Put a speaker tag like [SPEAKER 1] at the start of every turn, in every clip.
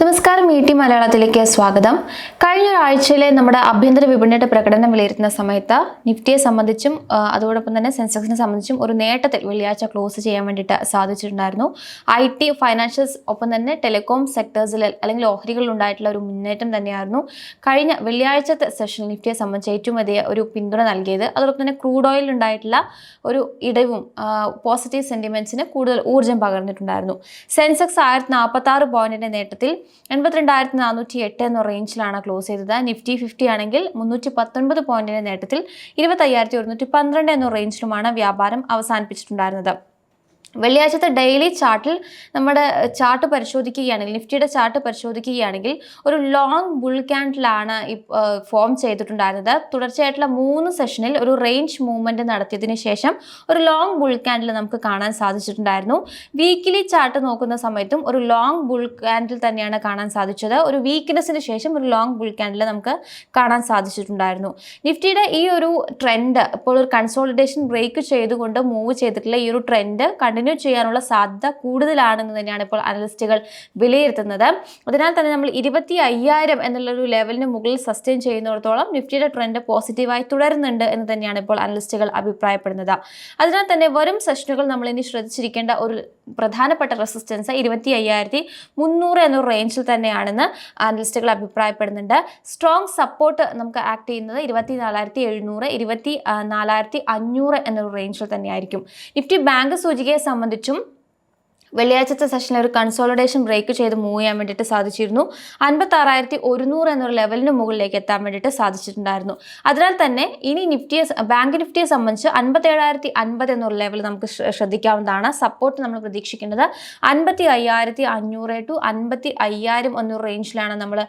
[SPEAKER 1] നമസ്കാരം മീറ്റി മലയാളത്തിലേക്ക് സ്വാഗതം. കഴിഞ്ഞ ഒരാഴ്ചയിലെ നമ്മുടെ ആഭ്യന്തര വിപണിയുടെ പ്രകടനം വിലയിരുത്തുന്ന സമയത്ത് നിഫ്റ്റിയെ സംബന്ധിച്ചും അതോടൊപ്പം തന്നെ സെൻസെക്സിനെ സംബന്ധിച്ചും ഒരു നേട്ടത്തിൽ വെള്ളിയാഴ്ച ക്ലോസ് ചെയ്യാൻ വേണ്ടിയിട്ട് സാധിച്ചിട്ടുണ്ടായിരുന്നു. ഐ ടി ഫൈനാൻഷ്യൽസ് ഒപ്പം തന്നെ ടെലികോം സെക്ടേഴ്സിൽ അല്ലെങ്കിൽ ഓഹരികളിൽ ഉണ്ടായിട്ടുള്ള ഒരു മുന്നേറ്റം തന്നെയായിരുന്നു. കഴിഞ്ഞ വെള്ളിയാഴ്ചത്തെ സെഷനിൽ നിഫ്റ്റിയെ സംബന്ധിച്ച് ഏറ്റവും വലിയ ഒരു പിന്തുണ നൽകിയത്. അതോടൊപ്പം തന്നെ ക്രൂഡ് ഓയിലിൽ ഉണ്ടായിട്ടുള്ള ഒരു ഇടവും പോസിറ്റീവ് സെന്റിമെന്റ്സിന് കൂടുതൽ ഊർജം പകർന്നിട്ടുണ്ടായിരുന്നു. സെൻസെക്സ് ആയിരത്തി നാൽപ്പത്തി ആറ് പോയിന്റിന്റെ നേട്ടത്തിൽ എൺപത്തിരണ്ടായിരത്തി നാനൂറ്റി എട്ട് എന്ന റേഞ്ചിലാണ് ക്ലോസ് ചെയ്തത്. നിഫ്റ്റി ഫിഫ്റ്റി ആണെങ്കിൽ മുന്നൂറ്റി പത്തൊൻപത് പോയിന്റിന്റെ നേട്ടത്തിൽ ഇരുപത്തയ്യായിരത്തി ഒരുന്നൂറ്റി പന്ത്രണ്ട് എന്ന റേഞ്ചിലുമാണ് വ്യാപാരം അവസാനിപ്പിച്ചിട്ടുണ്ടായിരുന്നത്. വെള്ളിയാഴ്ചത്തെ ഡെയിലി ചാർട്ടിൽ നമ്മുടെ ചാർട്ട് പരിശോധിക്കുകയാണെങ്കിൽ നിഫ്റ്റിയുടെ ചാർട്ട് പരിശോധിക്കുകയാണെങ്കിൽ ഒരു ലോങ് ബുൾ ക്യാൻഡിലാണ് ഫോം ചെയ്തിട്ടുണ്ടായിരുന്നത്. തുടർച്ചയായിട്ടുള്ള മൂന്ന് സെഷനിൽ ഒരു റേഞ്ച് മൂവ്മെന്റ് നടത്തിയതിന് ശേഷം ഒരു ലോങ് ബുൾ ക്യാൻഡിൽ നമുക്ക് കാണാൻ സാധിച്ചിട്ടുണ്ടായിരുന്നു. വീക്കിലി ചാർട്ട് നോക്കുന്ന സമയത്തും ഒരു ലോങ് ബുൾ ക്യാൻഡിൽ തന്നെയാണ് കാണാൻ സാധിച്ചത്. ഒരു വീക്ക്നെസ്സിന് ശേഷം ഒരു ലോങ് ബുൾ ക്യാൻഡിൽ നമുക്ക് കാണാൻ സാധിച്ചിട്ടുണ്ടായിരുന്നു. നിഫ്റ്റിയുടെ ഈ ഒരു ട്രെൻഡ് ഇപ്പോൾ ഒരു കൺസോളിഡേഷൻ ബ്രേക്ക് ചെയ്തുകൊണ്ട് മൂവ് ചെയ്തിട്ടുള്ള ഈ ഒരു ട്രെൻഡ് കണ്ടിന്യൂ ചെയ്യാനുള്ള സാധ്യത കൂടുതലാണെന്ന് തന്നെയാണ് ഇപ്പോൾ അനലിസ്റ്റുകൾ വിലയിരുത്തുന്നത്. അതിനാൽ തന്നെ നമ്മൾ ഇരുപത്തി അയ്യായിരം എന്നുള്ളൊരു ലെവലിന് മുകളിൽ സസ്റ്റെയിൻ ചെയ്യുന്നിടത്തോളം നിഫ്റ്റിയുടെ ട്രെൻഡ് പോസിറ്റീവായി തുടരുന്നുണ്ട് എന്ന് തന്നെയാണ് ഇപ്പോൾ അനലിസ്റ്റുകൾ അഭിപ്രായപ്പെടുന്നത്. അതിനാൽ തന്നെ വരും സെഷനുകൾ നമ്മൾ ഇനി ശ്രദ്ധിച്ചിരിക്കേണ്ട ഒരു പ്രധാനപ്പെട്ട റെസിസ്റ്റൻസ് ഇരുപത്തി അയ്യായിരത്തി മുന്നൂറ് എന്ന റേഞ്ചിൽ തന്നെയാണെന്ന് അനലിസ്റ്റുകൾ അഭിപ്രായപ്പെടുന്നുണ്ട്. സ്ട്രോങ് സപ്പോർട്ട് നമുക്ക് ആക്ട് ചെയ്യുന്നത് ഇരുപത്തി നാലായിരത്തി എഴുന്നൂറ് ഇരുപത്തി നാലായിരത്തി അഞ്ഞൂറ് എന്നൊരു റേഞ്ചിൽ തന്നെയായിരിക്കും. നിഫ്റ്റി ബാങ്ക് സൂചികയെ സംബന്ധിച്ചും വെള്ളിയാഴ്ചത്തെ സെഷനിൽ ഒരു കൺസോളിഡേഷൻ ബ്രേക്ക് ചെയ്ത് മൂവ് ചെയ്യാൻ വേണ്ടിയിട്ട് സാധിച്ചിരുന്നു. അൻപത്തി ആറായിരത്തി ഒരുന്നൂറ് എന്നൊരു ലെവലിന് മുകളിലേക്ക് എത്താൻ വേണ്ടിയിട്ട് സാധിച്ചിട്ടുണ്ടായിരുന്നു. അതിനാൽ തന്നെ ഇനി നിഫ്റ്റിയെ ബാങ്ക് നിഫ്റ്റിയെ സംബന്ധിച്ച് അൻപത്തി ഏഴായിരത്തി അൻപത് എന്നൊരു ലെവൽ നമുക്ക് ശ്രദ്ധിക്കാവുന്നതാണ്. സപ്പോർട്ട് നമ്മൾ പ്രതീക്ഷിക്കേണ്ടത് അൻപത്തി അയ്യായിരത്തി അഞ്ഞൂറ് ടു അൻപത്തി അയ്യായിരം എന്നൊരു റേഞ്ചിലാണ് നമ്മൾ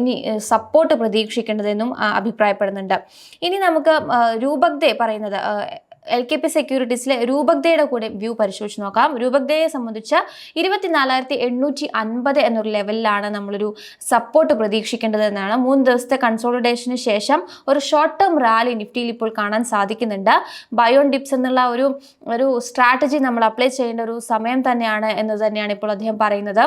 [SPEAKER 1] ഇനി സപ്പോർട്ട് പ്രതീക്ഷിക്കേണ്ടതെന്നും അഭിപ്രായപ്പെടുന്നുണ്ട്. ഇനി നമുക്ക് രൂപഗ്ദേ പറയുന്നത് എൽ കെ പി സെക്യൂരിറ്റീസിലെ രൂപഗ്ദയുടെ കൂടെ വ്യൂ പരിശോധിച്ച് നോക്കാം. രൂപഗ്ദയെ സംബന്ധിച്ച് ഇരുപത്തിനാലായിരത്തി എണ്ണൂറ്റി അൻപത് എന്നൊരു ലെവലിലാണ് നമ്മളൊരു സപ്പോർട്ട് പ്രതീക്ഷിക്കേണ്ടത് എന്നാണ്. മൂന്ന് ദിവസത്തെ കൺസോളിഡേഷന് ശേഷം ഒരു ഷോർട്ട് ടേം റാലി നിഫ്റ്റിയിൽ ഇപ്പോൾ കാണാൻ സാധിക്കുന്നുണ്ട്. ബയോൺ ഡിപ്സ് എന്നുള്ള ഒരു ഒരു സ്ട്രാറ്റജി നമ്മൾ അപ്ലൈ ചെയ്യേണ്ട ഒരു സമയം തന്നെയാണ് എന്ന് തന്നെയാണ് ഇപ്പോൾ അദ്ദേഹം പറയുന്നത്.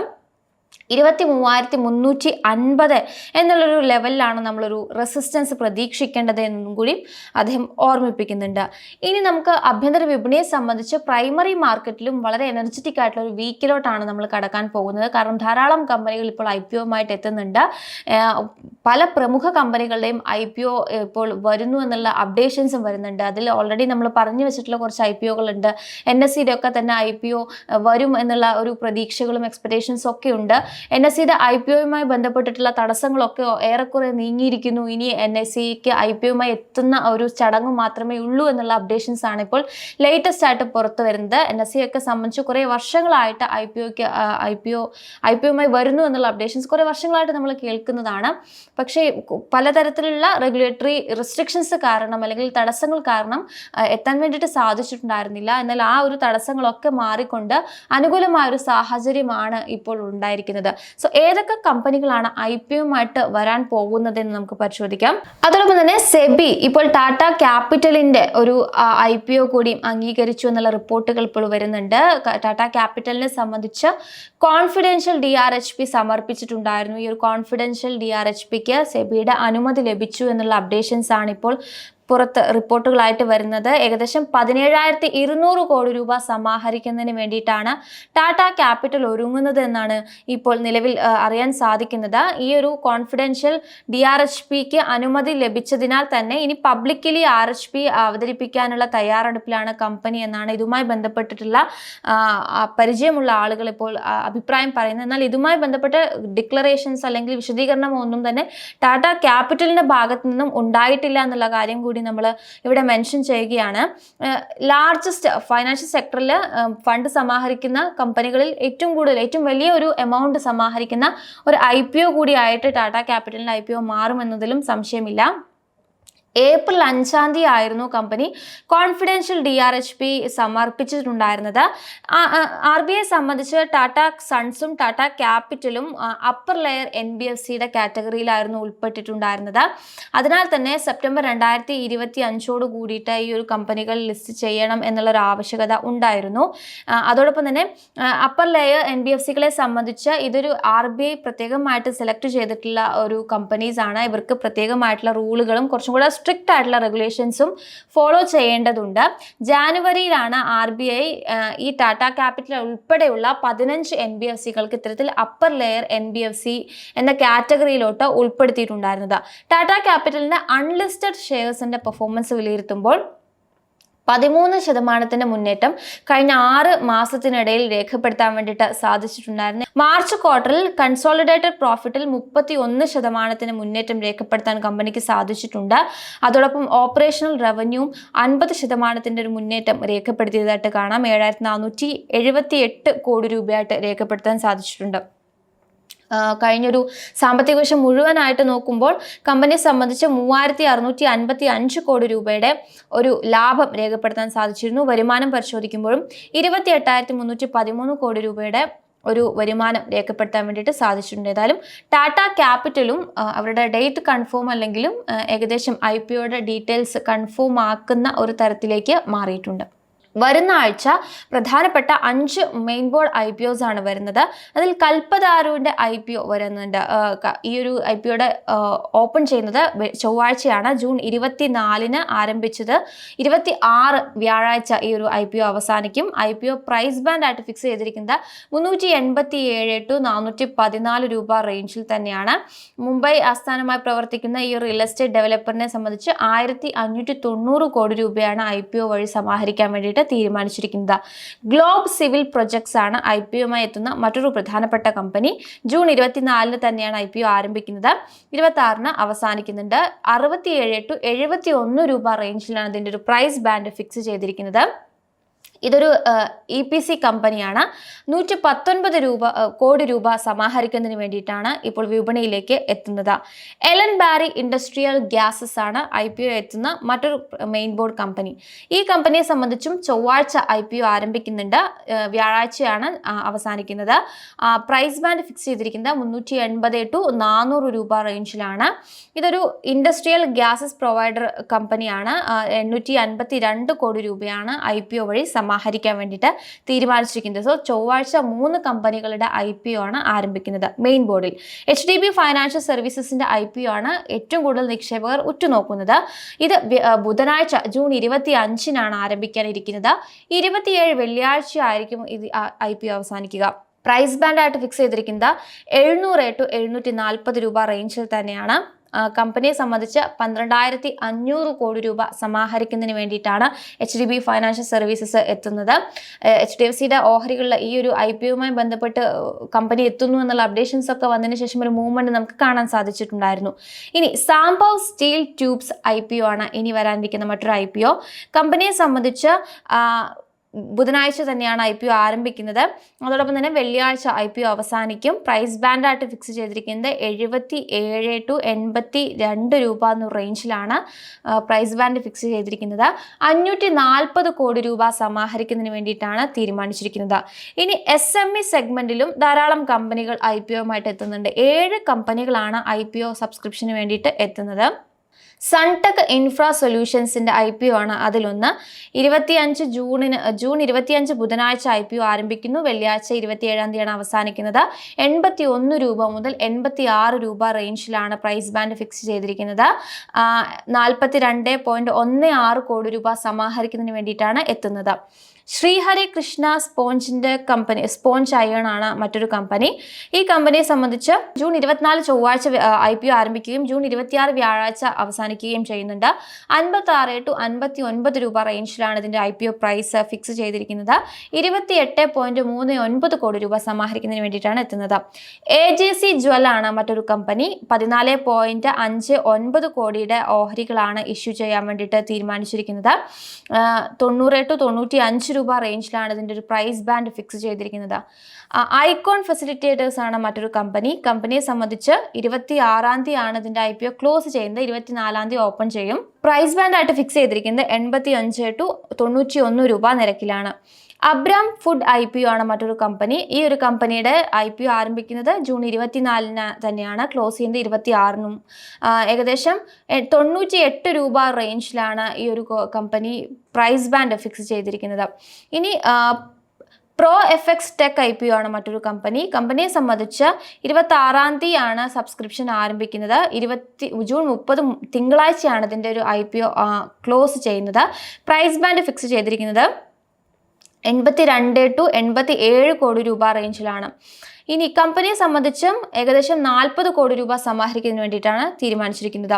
[SPEAKER 1] ഇരുപത്തി മൂവായിരത്തി മുന്നൂറ്റി അൻപത് എന്നുള്ളൊരു ലെവലിലാണ് നമ്മളൊരു റെസിസ്റ്റൻസ് പ്രതീക്ഷിക്കേണ്ടത് എന്നും കൂടി അദ്ദേഹം ഓർമ്മിപ്പിക്കുന്നുണ്ട്. ഇനി നമുക്ക് ആഭ്യന്തര വിപണിയെ സംബന്ധിച്ച് പ്രൈമറി മാർക്കറ്റിലും വളരെ എനർജറ്റിക് ആയിട്ടുള്ള ഒരു വീക്കിലോട്ടാണ് നമ്മൾ കടക്കാൻ പോകുന്നത്. കാരണം ധാരാളം കമ്പനികൾ ഇപ്പോൾ ഐ പി ഒമായിട്ട് എത്തുന്നുണ്ട്. പല പ്രമുഖ കമ്പനികളുടെയും ഐ പി ഒ ഇപ്പോൾ വരുന്നു എന്നുള്ള അപ്ഡേഷൻസും വരുന്നുണ്ട്. അതിൽ ഓൾറെഡി നമ്മൾ പറഞ്ഞു വെച്ചിട്ടുള്ള കുറച്ച് ഐ പി ഒകളുണ്ട് എൻ എസ് സിയുടെ ഒക്കെ തന്നെ ഐ പി ഒ വരും എന്നുള്ള ഒരു പ്രതീക്ഷകളും എക്സ്പെക്ടേഷൻസും ഒക്കെ ഉണ്ട്. എൻ എസ് സിയുടെ ഐ പി ഒയുമായി ബന്ധപ്പെട്ടിട്ടുള്ള തടസ്സങ്ങളൊക്കെ ഏറെക്കുറെ നീങ്ങിയിരിക്കുന്നു. ഇനി എൻ എസ് സിക്ക് ഐ പി ഒയുമായി എത്തുന്ന ഒരു ചടങ്ങ് മാത്രമേ ഉള്ളൂ എന്നുള്ള അപ്ഡേഷൻസ് ആണ് ഇപ്പോൾ ലേറ്റസ്റ്റ് ആയിട്ട് പുറത്തു വരുന്നത്. എൻ എസ് സി ഒക്കെ സംബന്ധിച്ച് കുറേ വർഷങ്ങളായിട്ട് ഐ പി ഒക്ക് I P O I P ഒയുമായി വരുന്നു എന്നുള്ള അപ്ഡേഷൻസ് കുറേ വർഷങ്ങളായിട്ട് നമ്മൾ കേൾക്കുന്നതാണ്. പക്ഷേ പലതരത്തിലുള്ള റെഗുലേറ്ററി റെസ്ട്രിക്ഷൻസ് കാരണം അല്ലെങ്കിൽ തടസ്സങ്ങൾ കാരണം എത്താൻ വേണ്ടിയിട്ട് സാധിച്ചിട്ടുണ്ടായിരുന്നില്ല. എന്നാൽ ആ ഒരു തടസ്സങ്ങളൊക്കെ മാറിക്കൊണ്ട് അനുകൂലമായ ഒരു സാഹചര്യമാണ് ഇപ്പോൾ ഉണ്ടായിരിക്കുന്നത്. സോ ഏതൊക്കെ കമ്പനികളാണ് ഐ പി ഒമായിട്ട് വരാൻ പോകുന്നതെന്ന് നമുക്ക് പരിശോധിക്കാം. അതോടൊപ്പം തന്നെ സെബി ഇപ്പോൾ ടാറ്റ ക്യാപിറ്റലിന്റെ ഒരു ഐ പി ഒ കൂടി അംഗീകരിച്ചു എന്നുള്ള റിപ്പോർട്ടുകൾ ഇപ്പോൾ വരുന്നുണ്ട്. ടാറ്റ ക്യാപിറ്റലിനെ സംബന്ധിച്ച് confidential D R H P സമർപ്പിച്ചിട്ടുണ്ടായിരുന്നു. ഈ ഒരു കോൺഫിഡൻഷ്യൽ ഡി ആർ എച്ച് പിക്ക് സെബിയുടെ അനുമതി ലഭിച്ചു എന്നുള്ള അപ്ഡേഷൻസ് ആണ് ഇപ്പോൾ പുറത്ത് റിപ്പോർട്ടുകളായിട്ട് വരുന്നത് ഏകദേശം പതിനേഴായിരത്തി ഇരുന്നൂറ് കോടി രൂപ സമാഹരിക്കുന്നതിന് വേണ്ടിയിട്ടാണ് ടാറ്റ ക്യാപിറ്റൽ ഒരുങ്ങുന്നത് എന്നാണ് ഇപ്പോൾ നിലവിൽ അറിയാൻ സാധിക്കുന്നത്. ഈ ഒരു കോൺഫിഡൻഷ്യൽ ഡി ആർ എച്ച് പിക്ക് അനുമതി ലഭിച്ചതിനാൽ തന്നെ ഇനി പബ്ലിക്കലി ആർ എച്ച് പി അവതരിപ്പിക്കാനുള്ള തയ്യാറെടുപ്പിലാണ് കമ്പനി എന്നാണ് ഇതുമായി ബന്ധപ്പെട്ടിട്ടുള്ള പരിചയമുള്ള ആളുകൾ ഇപ്പോൾ അഭിപ്രായം പറയുന്നത്. എന്നാൽ ഇതുമായി ബന്ധപ്പെട്ട ഡിക്ലറേഷൻസ് അല്ലെങ്കിൽ വിശദീകരണം ഒന്നും തന്നെ ടാറ്റ ക്യാപിറ്റലിന്റെ ഭാഗത്തു നിന്നും ഉണ്ടായിട്ടില്ല എന്നുള്ള കാര്യം കൂടി നമ്മൾ ഇവിടെ മെൻഷൻ ചെയ്യുകയാണ്. ലാർജസ്റ്റ് ഫൈനാൻഷ്യൽ സെക്ടറിൽ ഫണ്ട് സമാഹരിക്കുന്ന കമ്പനികളിൽ ഏറ്റവും കൂടുതൽ ഏറ്റവും വലിയ ഒരു എമൗണ്ട് സമാഹരിക്കുന്ന ഒരു ഐ പി ഒ കൂടിയായിട്ട് ടാറ്റ ക്യാപിറ്റലിന്റെ ഐ പി ഒ മാറുമെന്നതിലും സംശയമില്ല. ഏപ്രിൽ അഞ്ചാം തീയതി ആയിരുന്നു company confidential D R H P സമർപ്പിച്ചിട്ടുണ്ടായിരുന്നത്. R B I സംബന്ധിച്ച് ടാറ്റ സൺസും Tata ക്യാപിറ്റലും upper layer N B F സിയുടെ കാറ്റഗറിയിലായിരുന്നു ഉൾപ്പെട്ടിട്ടുണ്ടായിരുന്നത്. അതിനാൽ തന്നെ സെപ്റ്റംബർ രണ്ടായിരത്തി ഇരുപത്തി അഞ്ചോട് കൂടിയിട്ട് ഈ ഒരു കമ്പനികൾ ലിസ്റ്റ് ചെയ്യണം എന്നുള്ളൊരു ആവശ്യകത ഉണ്ടായിരുന്നു. അതോടൊപ്പം തന്നെ upper layer N B F സികളെ സംബന്ധിച്ച് ഇതൊരു ആർ ബി ഐ പ്രത്യേകമായിട്ട് സെലക്ട് ചെയ്തിട്ടുള്ള ഒരു കമ്പനീസാണ്. ഇവർക്ക് പ്രത്യേകമായിട്ടുള്ള റൂളുകളും കുറച്ചും കൂടെ സ്ട്രിക്റ്റ് ആയിട്ടുള്ള റെഗുലേഷൻസും ഫോളോ ചെയ്യേണ്ടതുണ്ട്. ജാനുവരിയിലാണ് ആർ ബി ഐ ഈ ടാറ്റ ക്യാപിറ്റൽ ഉൾപ്പെടെയുള്ള പതിനഞ്ച് എൻ ബി എഫ് സികൾക്ക് ഇത്തരത്തിൽ upper layer N B F C എന്ന കാറ്റഗറിയിലോട്ട് ഉൾപ്പെടുത്തിയിട്ടുണ്ടായിരുന്നത്. ടാറ്റ ക്യാപിറ്റലിന്റെ അൺലിസ്റ്റഡ് ഷെയർസിന്റെ പെർഫോമൻസ് വിലയിരുത്തുമ്പോൾ പതിമൂന്ന് ശതമാനത്തിന്റെ മുന്നേറ്റം കഴിഞ്ഞ ആറ് മാസത്തിനിടയിൽ രേഖപ്പെടുത്താൻ വേണ്ടിയിട്ട് സാധിച്ചിട്ടുണ്ടായിരുന്നു. മാർച്ച് ക്വാർട്ടറിൽ കൺസോളിഡേറ്റഡ് പ്രോഫിറ്റിൽ മുപ്പത്തി ഒന്ന് ശതമാനത്തിന് മുന്നേറ്റം രേഖപ്പെടുത്താൻ കമ്പനിക്ക് സാധിച്ചിട്ടുണ്ട്. അതോടൊപ്പം ഓപ്പറേഷണൽ റവന്യൂവും അൻപത് ശതമാനത്തിന്റെ ഒരു മുന്നേറ്റം രേഖപ്പെടുത്തിയതായിട്ട് കാണാം. ഏഴായിരത്തി നാനൂറ്റി എഴുപത്തി എട്ട് കോടി രൂപയായിട്ട് രേഖപ്പെടുത്താൻ സാധിച്ചിട്ടുണ്ട്. കഴിഞ്ഞൊരു സാമ്പത്തിക വർഷം മുഴുവനായിട്ട് നോക്കുമ്പോൾ കമ്പനിയെ സംബന്ധിച്ച് മൂവായിരത്തി അറുന്നൂറ്റി അൻപത്തി അഞ്ച് കോടി രൂപയുടെ ഒരു ലാഭം രേഖപ്പെടുത്താൻ സാധിച്ചിരുന്നു. വരുമാനം പരിശോധിക്കുമ്പോഴും ഇരുപത്തി എട്ടായിരത്തി മുന്നൂറ്റി പതിമൂന്ന് കോടി രൂപയുടെ ഒരു വരുമാനം രേഖപ്പെടുത്താൻ വേണ്ടിയിട്ട് സാധിച്ചിട്ടുണ്ട്. ഏതായാലും ടാറ്റ ക്യാപിറ്റലും അവരുടെ ഡേറ്റ് കൺഫേം അല്ലെങ്കിലും ഏകദേശം ഐ പി ഒയുടെ ഡീറ്റെയിൽസ് കൺഫേം ആക്കുന്ന ഒരു തരത്തിലേക്ക് മാറിയിട്ടുണ്ട്. വരുന്ന ആഴ്ച പ്രധാനപ്പെട്ട അഞ്ച് main board I P Os ആണ് വരുന്നത്. അതിൽ കൽപ്പതാരുവിന്റെ ഐ പി ഒ വരുന്നുണ്ട്. ഈ ഒരു ഐ പി ഒയുടെ ഓപ്പൺ ചെയ്യുന്നത് ചൊവ്വാഴ്ചയാണ്. ജൂൺ ഇരുപത്തി നാലിന് ആരംഭിച്ചത്. ഇരുപത്തി ആറ് വ്യാഴാഴ്ച ഈ ഒരു ഐ പി ഒ അവസാനിക്കും. I P O price band ആയിട്ട് ഫിക്സ് ചെയ്തിരിക്കുന്നത് മുന്നൂറ്റി എൺപത്തി ഏഴ് ടു നാനൂറ്റി പതിനാല് രൂപ റേഞ്ചിൽ തന്നെയാണ്. മുംബൈ ആസ്ഥാനമായി പ്രവർത്തിക്കുന്ന ഈ റിയൽ എസ്റ്റേറ്റ് ഡെവലപ്പറിനെ സംബന്ധിച്ച് ആയിരത്തി അഞ്ഞൂറ്റി തൊണ്ണൂറ് കോടി രൂപയാണ് ഐ പി ഒ വഴി സമാഹരിക്കാൻ വേണ്ടിയിട്ട് തീരുമാനിച്ചിരിക്കുന്നത്. ഗ്ലോബ് സിവിൽ പ്രൊജക്ട്സ് ആണ് ഐ പി ഒമായി എത്തുന്ന മറ്റൊരു പ്രധാനപ്പെട്ട കമ്പനി. ജൂൺ ഇരുപത്തിനാലിന് തന്നെയാണ് ഐ പി ഒ ആരംഭിക്കുന്നത്. ഇരുപത്തി ആറിന് അവസാനിക്കുന്നുണ്ട്. അറുപത്തിയേഴ് ടു എഴുപത്തി ഒന്ന് രൂപ റേഞ്ചിലാണ് ഇതിന്റെ ഒരു പ്രൈസ് ബാൻഡ് ഫിക്സ് ചെയ്തിരിക്കുന്നത്. ഇതൊരു ഇ പി സി കമ്പനിയാണ്. നൂറ്റി പത്തൊൻപത് രൂപ കോടി രൂപ സമാഹരിക്കുന്നതിന് വേണ്ടിയിട്ടാണ് ഇപ്പോൾ വിപണിയിലേക്ക് എത്തുന്നത്. എലൻ ബാരി ഇൻഡസ്ട്രിയൽ ഗ്യാസസ് ആണ് ഐ പി ഒ എത്തുന്ന മറ്റൊരു മെയിൻ ബോർഡ് കമ്പനി. ഈ കമ്പനിയെ സംബന്ധിച്ചും ചൊവ്വാഴ്ച ഐ പി ഒ ആരംഭിക്കുന്നുണ്ട്. വ്യാഴാഴ്ചയാണ് അവസാനിക്കുന്നത്. പ്രൈസ് ബാൻഡ് ഫിക്സ് ചെയ്തിരിക്കുന്നത് മുന്നൂറ്റി എൺപത് ടു നാനൂറ് രൂപ റേഞ്ചിലാണ് ഇതൊരു ഇൻഡസ്ട്രിയൽ ഗ്യാസസ് പ്രൊവൈഡർ കമ്പനിയാണ്. എണ്ണൂറ്റി അൻപത്തി രണ്ട് കോടി രൂപയാണ് ഐ പി ഒ വഴി സമാഹരിക്കാൻ വേണ്ടിയിട്ട് തീരുമാനിച്ചിരിക്കുന്നത്. സോ ചൊവ്വാഴ്ച മൂന്ന് കമ്പനികളുടെ ഐ പി ഒ ആണ് ആരംഭിക്കുന്നത് മെയിൻ ബോർഡിൽ എച്ച് ഡി ബി ഫൈനാൻഷ്യൽ സർവീസസിന്റെ ഐ പി ഒ ആണ് ഏറ്റവും കൂടുതൽ നിക്ഷേപകർ ഉറ്റുനോക്കുന്നത്. ഇത് ബുധനാഴ്ച ജൂൺ ഇരുപത്തി അഞ്ചിനാണ് ആരംഭിക്കാനിരിക്കുന്നത്. ഇരുപത്തിയേഴ് വെള്ളിയാഴ്ച ആയിരിക്കും ഇത് ഐ പി അവസാനിക്കുക. പ്രൈസ് ബാൻഡായിട്ട് ഫിക്സ് ചെയ്തിരിക്കുന്നത് എഴുന്നൂറ് ടു എഴുന്നൂറ്റി നാൽപ്പത് രൂപ റേഞ്ചിൽ തന്നെയാണ്. കമ്പനിയെ സംബന്ധിച്ച് പന്ത്രണ്ടായിരത്തി അഞ്ഞൂറ് കോടി രൂപ സമാഹരിക്കുന്നതിന് വേണ്ടിയിട്ടാണ് H D B financial services എത്തുന്നത്. എച്ച് ഡി എഫ് സിയുടെ ഓഹരികളിൽ ഈ ഒരു ഐ പി ഒയുമായി ബന്ധപ്പെട്ട് കമ്പനി എത്തുന്നു എന്നുള്ള അപ്ഡേഷൻസ് ഒക്കെ വന്നതിന് ശേഷം ഒരു മൂവ്മെന്റ് നമുക്ക് കാണാൻ സാധിച്ചിട്ടുണ്ടായിരുന്നു. ഇനി Sambhv steel tubes I P O ആണ് ഇനി വരാനിരിക്കുന്ന മറ്റൊരു ഐ പി ഒ. കമ്പനിയെ സംബന്ധിച്ച് ബുധനാഴ്ച തന്നെയാണ് ഐ പി ഒ ആരംഭിക്കുന്നത്. അതോടൊപ്പം തന്നെ വെള്ളിയാഴ്ച ഐ പി ഒ അവസാനിക്കും. പ്രൈസ് ബാൻഡായിട്ട് ഫിക്സ് ചെയ്തിരിക്കുന്നത് എഴുപത്തി ഏഴ് ടു എൺപത്തി രണ്ട് രൂപ എന്ന റേഞ്ചിലാണ് പ്രൈസ് ബാൻഡ് ഫിക്സ് ചെയ്തിരിക്കുന്നത്. അഞ്ഞൂറ്റി നാൽപ്പത് കോടി രൂപ സമാഹരിക്കുന്നതിന് വേണ്ടിയിട്ടാണ് തീരുമാനിച്ചിരിക്കുന്നത്. ഇനി എസ് എം ഇ സെഗ്മെന്റിലും ധാരാളം കമ്പനികൾ ഐ പി ഒമായിട്ട് എത്തുന്നുണ്ട്. ഏഴ് കമ്പനികളാണ് ഐ പി ഒ സബ്സ്ക്രിപ്ഷന് വേണ്ടിയിട്ട് എത്തുന്നത്. സൺടെക് ഇൻഫ്രാ സൊല്യൂഷൻസിന്റെ ഐ പി ഒ ആണ് അതിലൊന്ന്. ഇരുപത്തിയഞ്ച് ജൂണിന് ജൂൺ ഇരുപത്തിയഞ്ച് ബുധനാഴ്ച ഐ പി ഒ ആരംഭിക്കുന്നു. വെള്ളിയാഴ്ച ഇരുപത്തിയേഴാം തീയതിയാണ് അവസാനിക്കുന്നത്. എൺപത്തി ഒന്ന് രൂപ മുതൽ എൺപത്തി ആറ് രൂപ റേഞ്ചിലാണ് പ്രൈസ് ബാൻഡ് ഫിക്സ് ചെയ്തിരിക്കുന്നത്. നാൽപ്പത്തി രണ്ട് പോയിന്റ് ഒന്ന് ആറ് കോടി രൂപ സമാഹരിക്കുന്നതിന് വേണ്ടിയിട്ടാണ് എത്തുന്നത്. ശ്രീഹരി കൃഷ്ണ സ്പോഞ്ചിന്റെ കമ്പനി സ്പോഞ്ച് അയൺ ആണ് മറ്റൊരു കമ്പനി. ഈ കമ്പനിയെ സംബന്ധിച്ച് ജൂൺ ഇരുപത്തിനാല് ചൊവ്വാഴ്ച ഐ പി ഒ ആരംഭിക്കുകയും ജൂൺ ഇരുപത്തിയാറ് വ്യാഴാഴ്ച അവസാനിക്കുകയും ചെയ്യുന്നുണ്ട്. അൻപത്തി ആറ് ടു അൻപത്തി ഒൻപത് രൂപ റേഞ്ചിലാണ് ഇതിന്റെ I P O price fix ചെയ്തിരിക്കുന്നത്. ഇരുപത്തി എട്ട് പോയിന്റ് മൂന്ന് ഒൻപത് കോടി രൂപ സമാഹരിക്കുന്നതിന് വേണ്ടിയിട്ടാണ് എത്തുന്നത്. എ ജെ സി ജ്വൽ ആണ് മറ്റൊരു കമ്പനി. പതിനാല് പോയിന്റ് അഞ്ച് ഒൻപത് കോടിയുടെ ഓഹരികളാണ് ഇഷ്യൂ ചെയ്യാൻ വേണ്ടിയിട്ട് തീരുമാനിച്ചിരിക്കുന്നത്. തൊണ്ണൂറ് ടു തൊണ്ണൂറ്റി അഞ്ച് അഞ്ച് രൂപ റേഞ്ചിലാണ് ഇതിന്റെ ഒരു പ്രൈസ് ബാൻഡ് ഫിക്സ് ചെയ്തിരിക്കുന്നത്. ഐക്കോൺ ഫെസിലിറ്റേറ്റേഴ്സ് ആണ് മറ്റൊരു കമ്പനി കമ്പനിയെ സംബന്ധിച്ച് ഇരുപത്തി ആറാം തീയതി ആണ് ഇതിന്റെ ഐ പി ഒ ക്ലോസ് ചെയ്യുന്നത്. ഇരുപത്തിനാലാം തീയതി ഓപ്പൺ ചെയ്യും. പ്രൈസ് ബാൻഡായിട്ട് ഫിക്സ് ചെയ്തിരിക്കുന്നത് എൺപത്തി അഞ്ച് ടു തൊണ്ണൂറ്റി ഒന്ന് രൂപ നിരക്കിലാണ്. അബ്രാം ഫുഡ് ഐ പി ആണ് മറ്റൊരു കമ്പനി ഈ ഒരു കമ്പനിയുടെ ഐ പി ആരംഭിക്കുന്നത് ജൂൺ ഇരുപത്തിനാലിന് തന്നെയാണ്. ക്ലോസ് ചെയ്യുന്നത് ഇരുപത്തി ആറിനും ഏകദേശം തൊണ്ണൂറ്റി എട്ട് രൂപ റേഞ്ചിലാണ് ഈ ഒരു കമ്പനി പ്രൈസ് ബാൻഡ് ഫിക്സ് ചെയ്തിരിക്കുന്നത്. ഇനി Pro F X tech I P ആണ് മറ്റൊരു കമ്പനി കമ്പനിയെ സംബന്ധിച്ച് ഇരുപത്തി ആറാം തീയതിയാണ് സബ്സ്ക്രിപ്ഷൻ ആരംഭിക്കുന്നത്. ഇരുപത്തി ജൂൺ മുപ്പത് തിങ്കളാഴ്ചയാണ് ഇതിന്റെ ഒരു ഐ പി ഒ ക്ലോസ് ചെയ്യുന്നത്. പ്രൈസ് ബാൻഡ് ഫിക്സ് ചെയ്തിരിക്കുന്നത്. എൺപത്തി രണ്ട് ടു എൺപത്തി ഏഴ് കോടി രൂപ റേഞ്ചിലാണ്. ഇനി കമ്പനിയെ സംബന്ധിച്ചും ഏകദേശം നാൽപ്പത് കോടി രൂപ സമാഹരിക്കുന്നതിന് വേണ്ടിയിട്ടാണ് തീരുമാനിച്ചിരിക്കുന്നത്.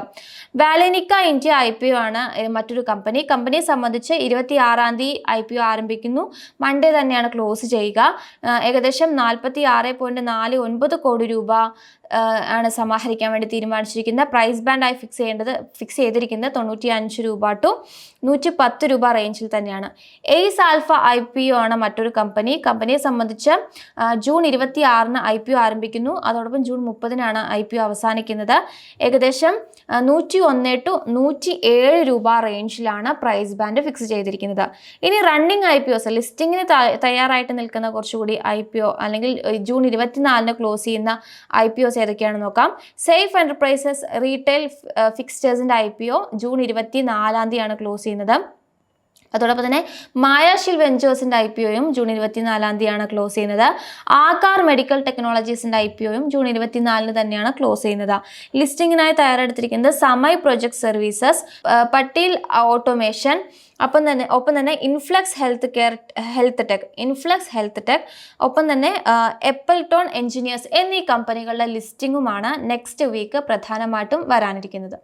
[SPEAKER 1] വാലനിക്ക ഇന്ത്യ ഐ പി ഒ ആണ് മറ്റൊരു കമ്പനി. കമ്പനിയെ സംബന്ധിച്ച് ഇരുപത്തി ആറാം തീയതി ഐ പി ഒ ആരംഭിക്കുന്നു. മൺഡേ തന്നെയാണ് ക്ലോസ് ചെയ്യുക. ഏകദേശം നാൽപ്പത്തി ആറ് പോയിന്റ് നാല് ഒൻപത് കോടി രൂപ ആണ് സമാഹരിക്കാൻ വേണ്ടി തീരുമാനിച്ചിരിക്കുന്നത്. പ്രൈസ് ബാൻഡായി ഫിക്സ് ചെയ്യേണ്ടത് ഫിക്സ് ചെയ്തിരിക്കുന്നത് തൊണ്ണൂറ്റി അഞ്ച് രൂപ ടു നൂറ്റി പത്ത് രൂപ റേഞ്ചിൽ തന്നെയാണ്. Ace Alpha I P O ആണ് മറ്റൊരു കമ്പനി കമ്പനിയെ സംബന്ധിച്ച് ജൂൺ ഇരുപത്തി ആറിന് ഐ പി ഒ ആരംഭിക്കുന്നു. അതോടൊപ്പം ജൂൺ മുപ്പതിനാണ് ഐ പി ഒ അവസാനിക്കുന്നത്. ഏകദേശം നൂറ്റി ഒന്ന് ടു നൂറ്റി ഏഴ് രൂപ റേഞ്ചിലാണ് പ്രൈസ് ബാൻഡ് ഫിക്സ് ചെയ്തിരിക്കുന്നത്. ഇനി റണ്ണിങ് ഐ പി ഒസ് ലിസ്റ്റിങ്ങിന് തയ്യാറായിട്ട് നിൽക്കുന്ന കുറച്ചുകൂടി ഐ പി ഒ അല്ലെങ്കിൽ ജൂൺ ഇരുപത്തിനാലിന് ക്ലോസ് ചെയ്യുന്ന ഐ പി ഒസ് ഏതൊക്കെയാണെന്ന് നോക്കാം. സേഫ് എന്റർപ്രൈസസ് റീറ്റെയിൽ ഫിക്സ്റ്റേഴ്സിന്റെ ഐ പി ഒ ജൂൺ ഇരുപത്തി നാലാം തീയതിയാണ് ക്ലോസ് ചെയ്യുന്നത്. അതോടൊപ്പം തന്നെ മായാഷിൽ വെഞ്ചേഴ്സിന്റെ ഐ പി ഒയും ജൂൺ ഇരുപത്തിനാലാം തീയതിയാണ് ക്ലോസ് ചെയ്യുന്നത്. ആകാർ മെഡിക്കൽ ടെക്നോളജീസിന്റെ ഐ പി ഒയും ജൂൺ ഇരുപത്തിനാലിന് തന്നെയാണ് ക്ലോസ് ചെയ്യുന്നത്. ലിസ്റ്റിങ്ങിനായി തയ്യാറെടുത്തിരിക്കുന്നത് Samay project services Patil automation അപ്പം തന്നെ ഒപ്പം തന്നെ Influx health care health tech Influx health tech ഒപ്പം തന്നെ എപ്പൽടോൺ എഞ്ചിനീയേഴ്സ് എന്നീ കമ്പനികളുടെ ലിസ്റ്റിങ്ങുമാണ് നെക്സ്റ്റ് വീക്ക് പ്രധാനമായിട്ടും വരാനിരിക്കുന്നത്.